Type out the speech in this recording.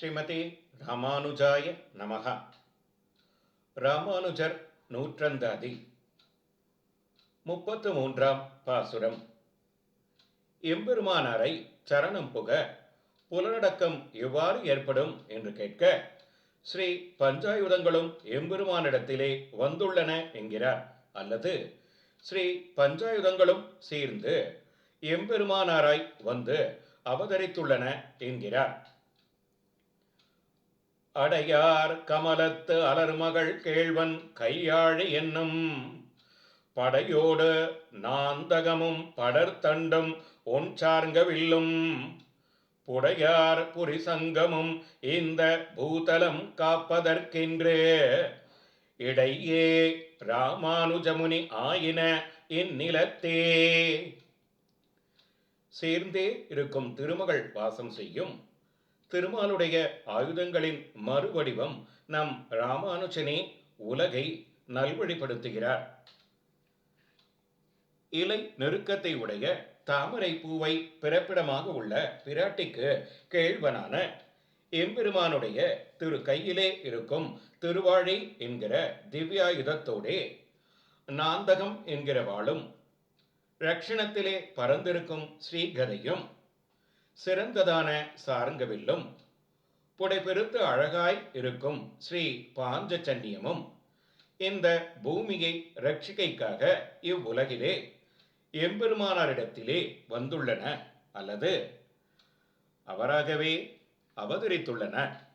ஸ்ரீமதி ராமானுஜாய நமகா ராமானுஜர் நூற்றந்தாதி. முப்பத்து மூன்றாம் பாசுரம். எம்பெருமானாரை சரணம் புக புலனடக்கம் எவ்வாறு ஏற்படும் என்று கேட்க ஸ்ரீ பஞ்சாயுதங்களும் எம்பெருமானிடத்திலே வந்துள்ளன என்கிறார். அல்லது ஸ்ரீ பஞ்சாயுதங்களும் சீர்ந்து எம்பெருமானாராய் வந்து அவதரித்துள்ளன என்கிறார். அடையார் கமலத்து அலர்மகள் கேழ்வன் கையாழி என்னும். படையோடு நாந்தகமும் படர்தண்டும் ஒன் சார்ங்கவில்லும். புடையார் புரிசங்கமும் இந்த பூதலம் காப்பதற்கென்று. இடையே ராமானுஜமுனி ஆயின இந்நிலத்தே. சேர்ந்தே இருக்கும் திருமகள் வாசம் செய்யும். திருமாலுடைய ஆயுதங்களின் மறுவடிவம் நம் ராமானுஜனே உலகை நல்வழிப்படுத்துகிறார். இலை நெருக்கத்தை உடைய தாமரை பூவை பிறப்பிடமாக உள்ள பிராட்டிக்கு கேழ்வனான எம்பெருமானுடைய திரு கையிலே இருக்கும் திருவாழி என்கிற திவ்யாயுதத்தோடே நாந்தகம் என்கிற வாளும் ரட்சணத்திலே பறந்திருக்கும் ஸ்ரீகதையும் சிறந்ததான சாரங்கவில்லும். புடைபெருத்து அழகாய் இருக்கும் ஸ்ரீ பாஞ்சச்சன்னியமும் இந்த பூமியை ரட்சிக்கைக்காக இவ்வுலகிலே எம்பெருமானாரிடத்திலே வந்துள்ளன அல்லது அவராகவே அவதரித்துள்ளன.